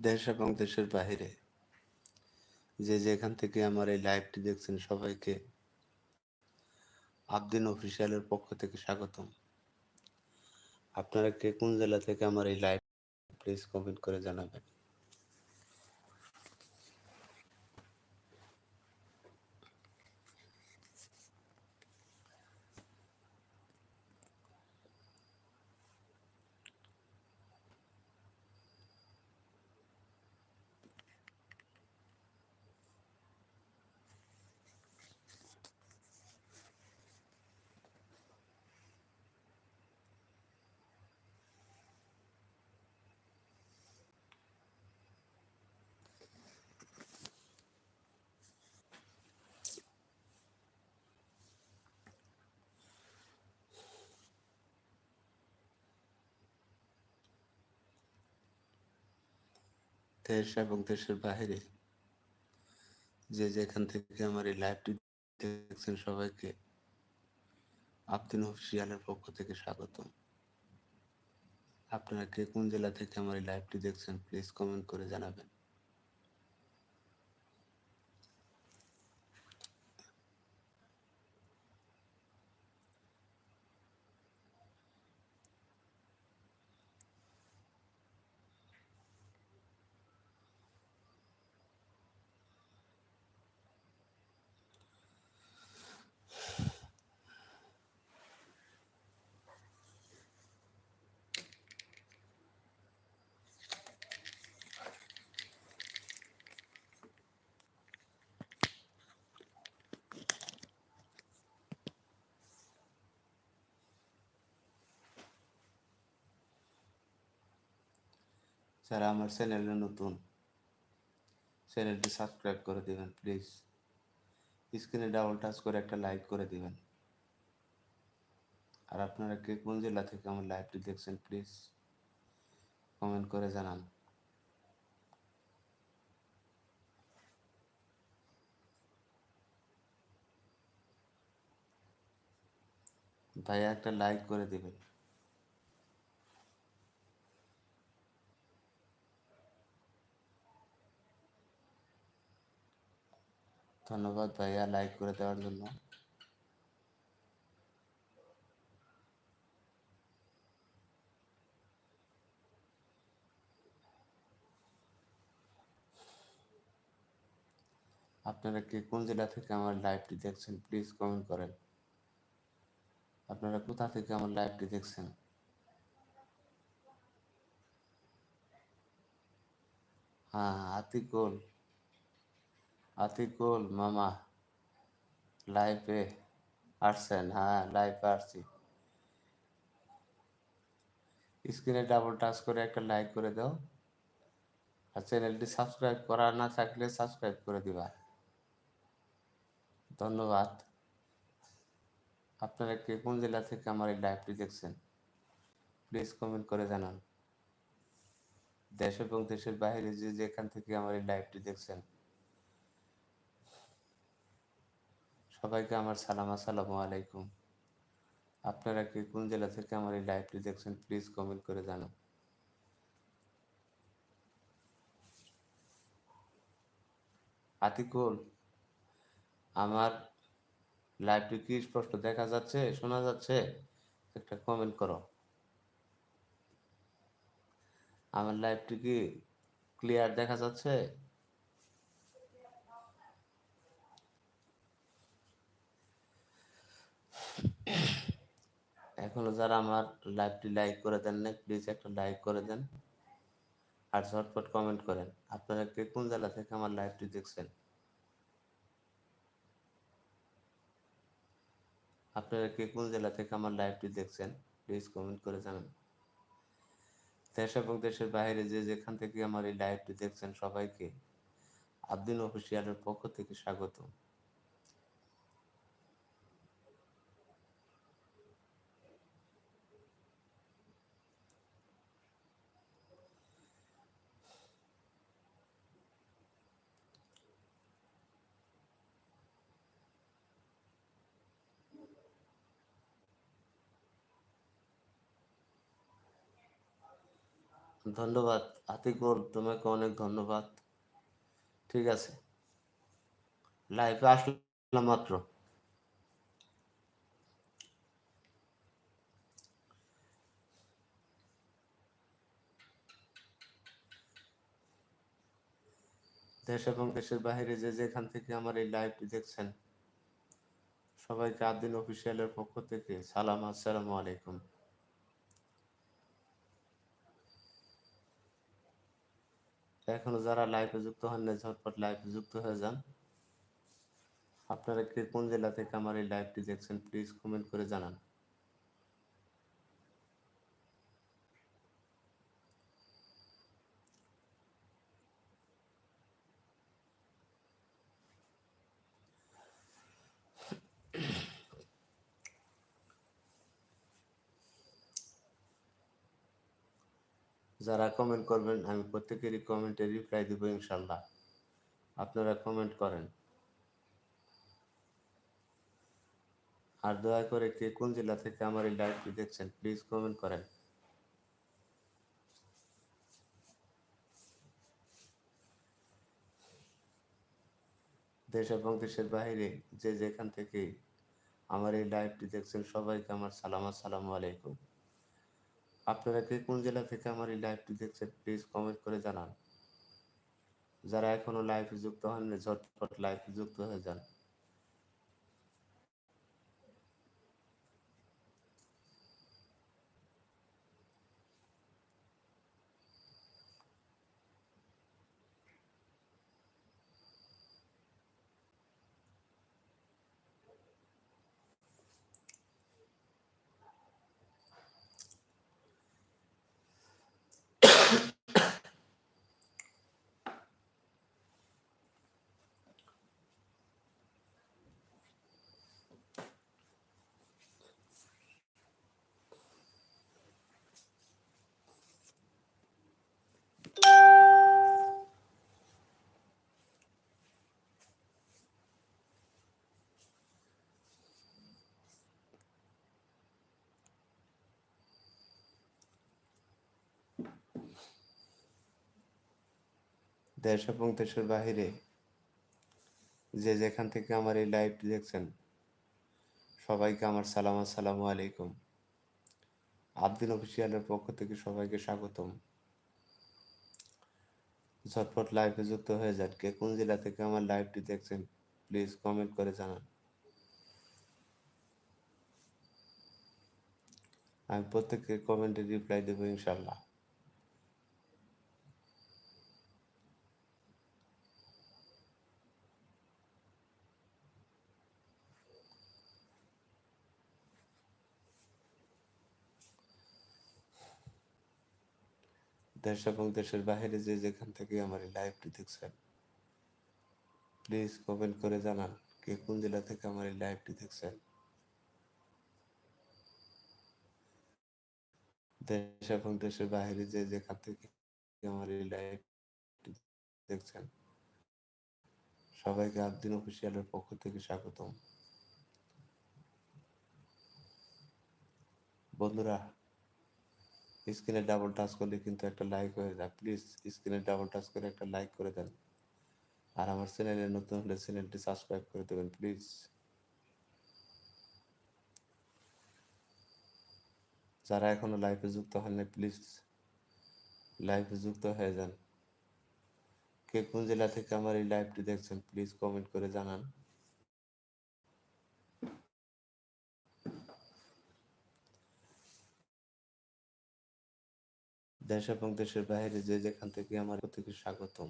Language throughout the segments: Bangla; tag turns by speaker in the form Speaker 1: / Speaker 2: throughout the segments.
Speaker 1: দেশ এবং দেশের বাহিরে। যে যেখান থেকে আমার এই লাইভটি দেখছেন সবাইকে আবদিন অফিসিয়ালের পক্ষ থেকে স্বাগতম। আপনারা কে কোন জেলা থেকে আমার এই লাইভ প্লিজ কমেন্ট করে জানাবেন। দেশ এবং দেশের বাহিরে যে যেখান থেকে আমার এই লাইভটি দেখছেন সবাইকে আবদিন অফিসিয়ালের পক্ষ থেকে স্বাগতম। আপনারা কে কোন জেলা থেকে আমার এই লাইভটি দেখছেন প্লিজ কমেন্ট করে জানাবেন। যারা আমার চ্যানেলে নতুন। চ্যানেলটি সাবস্ক্রাইব করে দিবেন, প্লিজ। স্ক্রিনে ডাবল টাচ করে একটা লাইক করে দিবেন। আর আপনারা কে কোন জেলা থেকে আমার লাইভটি দেখছেন, প্লিজ কমেন্ট করে জানান। ভাইয়া একটা লাইক করে দিবেন। ধন্যবাদ ভাইয়া লাইক করে দেওয়ার জন্য। আপনারা কে কোন জেলা থেকে আমার লাইভটি দেখছেন প্লিজ কমেন্ট করেন। আপনারা কোথা থেকে আমার লাইভটি দেখছেন? হ্যাঁ আতিকুল। আতিকুল, মামা, লাইভে আসছেন হ্যাঁ লাইভে আসছি। স্ক্রিনে ডাবল টাচ করে একটা লাইক করে দাও। আর চ্যানেলটি সাবস্ক্রাইব করা না থাকলে সাবস্ক্রাইব করে দিবা। ধন্যবাদ। আপনারা কে কোন জেলা থেকে আমার এই লাইভটি দেখছেন প্লিজ কমেন্ট করে জানান। দেশ এবং দেশের বাইরে যে যেখান থেকে আমার এই লাইভটি দেখছেন। সবাইকে আমার সালাম, আসসালামু আলাইকুম। আপনারা কি কোন জেলা থেকে আমার এই লাইভটি দেখছেন প্লিজ কমেন্ট করে জানান। আতিকুল, আমার লাইভটি কি স্পষ্ট দেখা যাচ্ছে, শোনা যাচ্ছে? একটা কমেন্ট করো। আমার লাইভটি কি ক্লিয়ার দেখা যাচ্ছে? এখনও যারা আমার লাইভটি লাইক করে দেন না প্লিজ একটা লাইক করে দেন আর ঝটপট কমেন্ট করেন, আপনারা কে কোন জেলা থেকে আমার লাইভটি দেখছেন? আপনারা কে কোন জেলা থেকে আমার লাইভটি দেখছেন প্লিজ কমেন্ট করে জানান। দেশ এবং দেশের বাইরে যে যেখান থেকে আমার এই লাইভটি দেখছেন সবাইকে আব্দিন অফিসিয়ালের পক্ষ থেকে স্বাগত ধন্যবাদ। আতিকুল, তোমাকে অনেক ধন্যবাদ। ঠিক আছে। লাইভে আসলাম মাত্র। দেশ এবং দেশের বাইরে যে যেখান থেকে আমার এই লাইভটি দেখছেন, সবাইকে আদিন অফিসিয়ালের পক্ষ থেকে সালাম, আসসালামু আলাইকুম। এখনও যারা লাইভে যুক্ত হন না ঝটপট লাইভে যুক্ত হয়ে যান। আপনারা কোন জেলা থেকে আমার এই লাইভটি দেখছেন প্লিজ কমেন্ট করে জানান। যারা কমেন্ট করবেন, আমি প্রত্যেকেরই কমেন্টে রিপ্লাই দেবো ইনশাল্লাহ। আপনারা কমেন্ট করেন। আর দয়া করে কে কোন জেলা থেকে আমার এই লাইভটি দেখছেন প্লিজ কমেন্ট করেন। দেশ এবং দেশের বাইরে যে যেখান থেকে আমার এই লাইভটি দেখছেন, সবাইকে আমার সালাম, আসসালামু আলাইকুম। আপনারা কে কোন জেলা থেকে আমার এই লাইভটি দেখছেন প্লিজ কমেন্ট করে জানান। যারা এখনও লাইভে যুক্ত হননি, ঝটপট লাইভে যুক্ত হয়ে যান। দেশ এবং দেশের বাহিরে যে যেখান থেকে আমার এই লাইভটি দেখছেন, সবাইকে আমার সালাম, আসসালামু আলাইকুম। আবদিন অফিসিয়ালের পক্ষ থেকে সবাইকে স্বাগতম। ঝটপট লাইভে যুক্ত হয়ে যান। কে কোন জেলা থেকে আমার লাইভটি দেখছেন প্লিজ কমেন্ট করে জানান। আমি প্রত্যেকের কমেন্টে রিপ্লাই দেবো ইনশাল্লাহ দেশ এবং দেশের বাইরে যে যেখান থেকে আমার এই লাইভটি দেখছেন প্লিজ কমেন্ট করে জানান কে কোন জেলা থেকে আমার এই লাইভটি দেখছেন। দেশ এবং দেশের বাইরে যে যেখান থেকে আমার এই লাইভটি দেখছেন, সবাইকে আবদিন অফিসিয়ালের পক্ষ থেকে স্বাগতম। বন্ধুরা স্ক্রিনে ডাবল টাচ করলে কিন্তু একটা লাইক হয়ে যায়। প্লিজ স্ক্রিনে ডাবল টাচ করে একটা লাইক করে দেন। আর আমার চ্যানেলে নতুন হলে চ্যানেলটি সাবস্ক্রাইব করে দেবেন প্লিজ যারা এখনও লাইভে যুক্ত হননি প্লিজ লাইভে যুক্ত হয়ে যান। কে কোন জেলা থেকে আমার এই লাইভটি দেখছেন প্লিজ কমেন্ট করে জানান। দেশ এবং দেশের বাইরে যে যেখান থেকে আমার প্রত্যেকে স্বাগতম।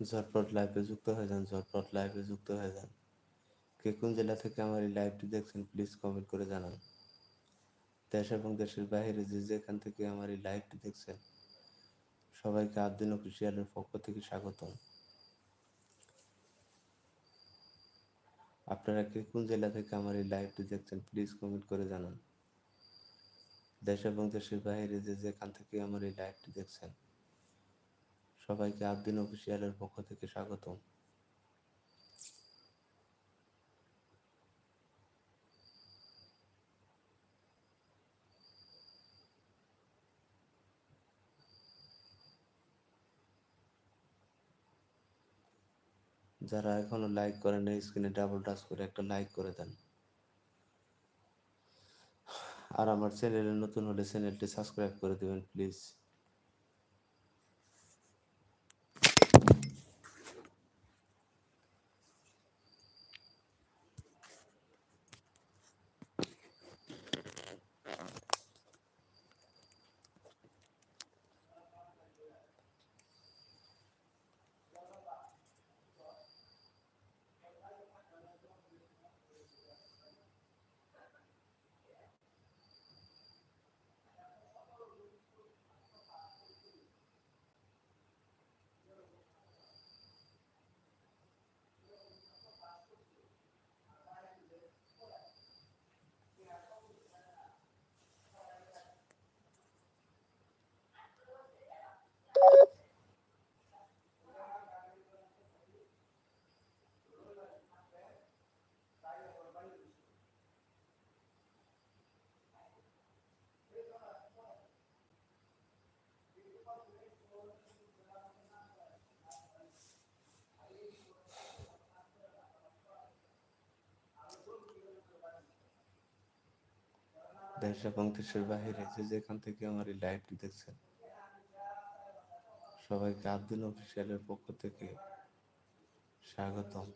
Speaker 1: ঝটপট লাইভে যুক্ত হয়ে যান, ঝটপট লাইভে যুক্ত হয়ে যান। কে কোন জেলা থেকে আমার এই লাইভটি দেখছেন প্লিজ কমেন্ট করে জানান। দেশ এবং দেশের বাইরে যে যেখান থেকে আমার এই লাইভটি দেখছেন, সবাইকে আদিন অফিসিয়ালের পক্ষ থেকে স্বাগতম। আপনারা কে কোন জেলা থেকে আমার এই লাইভটি দেখছেন প্লিজ কমেন্ট করে জানান। দেশ এবং দেশের বাইরে যে যেখান থেকে আমার এই লাইভটি দেখছেন সবাইকে আদিন অফিসিয়ালের পক্ষ থেকে স্বাগতম। যারা এখনও লাইক করেন এই স্ক্রিনে ডাবল টাচ করে একটা লাইক করে দেন। আর আমার চ্যানেলে নতুন হলে চ্যানেলটি সাবস্ক্রাইব করে দেবেন প্লিজ দেশ এবং দেশের বাহিরে যে যেখান থেকে আমার এই লাইভটি দেখছেন, সবাইকে আব্দুল অফিসিয়ালের পক্ষ থেকে স্বাগতম।